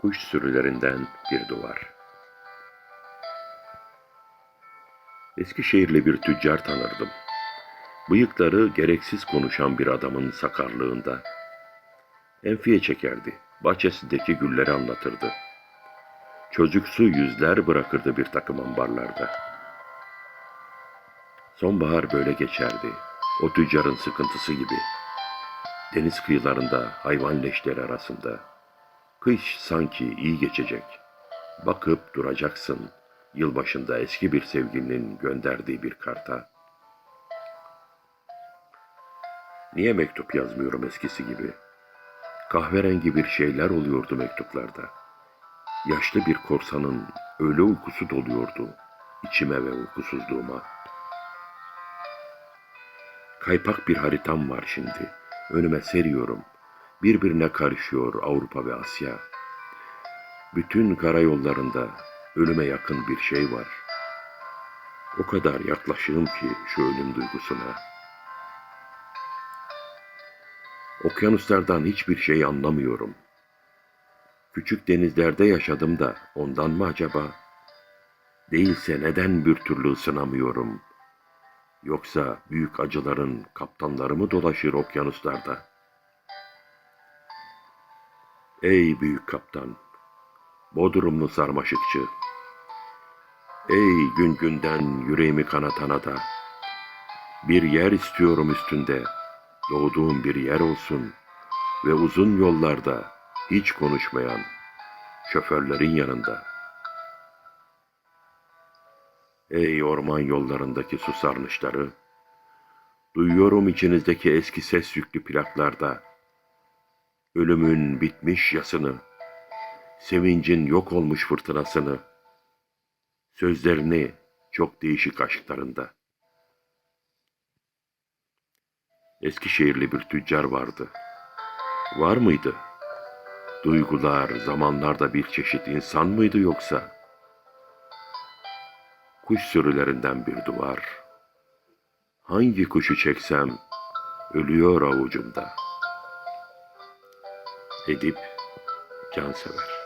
Kuş sürülerinden bir duvar. Eskişehirli bir tüccar tanırdım. Bıyıkları gereksiz konuşan bir adamın sakarlığında. Enfiye çekerdi. Bahçesindeki gülleri anlatırdı. Çocuksu yüzler bırakırdı bir takım ambarlarda. Sonbahar böyle geçerdi. O tüccarın sıkıntısı gibi. Deniz kıyılarında hayvan leşleri arasında. Kış sanki iyi geçecek. Bakıp duracaksın yılbaşında eski bir sevgilinin gönderdiği bir karta. Niye mektup yazmıyorum eskisi gibi? Kahverengi bir şeyler oluyordu mektuplarda. Yaşlı bir korsanın öyle uykusu doluyordu içime ve uykusuzluğuma. Kaypak bir haritam var şimdi. Önüme seriyorum. Birbirine karışıyor Avrupa ve Asya. Bütün karayollarında ölüme yakın bir şey var. O kadar yaklaşığım ki şu ölüm duygusuna. Okyanuslardan hiçbir şey anlamıyorum. Küçük denizlerde yaşadım da ondan mı acaba? Değilse neden bir türlü ısınamıyorum? Yoksa büyük acıların kaptanları mı dolaşır okyanuslarda? Ey büyük kaptan, Bodrumlu sarmaşıkçı, ey gün günden yüreğimi kanatana da, bir yer istiyorum üstünde, doğduğum bir yer olsun ve uzun yollarda hiç konuşmayan şoförlerin yanında. Ey orman yollarındaki su sarnıçları, duyuyorum içinizdeki eski ses yüklü plaklarda, ölümün bitmiş yasını, sevincin yok olmuş fırtınasını, sözlerini çok değişik aşklarında. Eskişehirli bir tüccar vardı. Var mıydı? Duygular, zamanlarda bir çeşit insan mıydı yoksa? Kuş sürülerinden bir duvar. Hangi kuşu çeksem ölüyor avucumda. Edip Cansever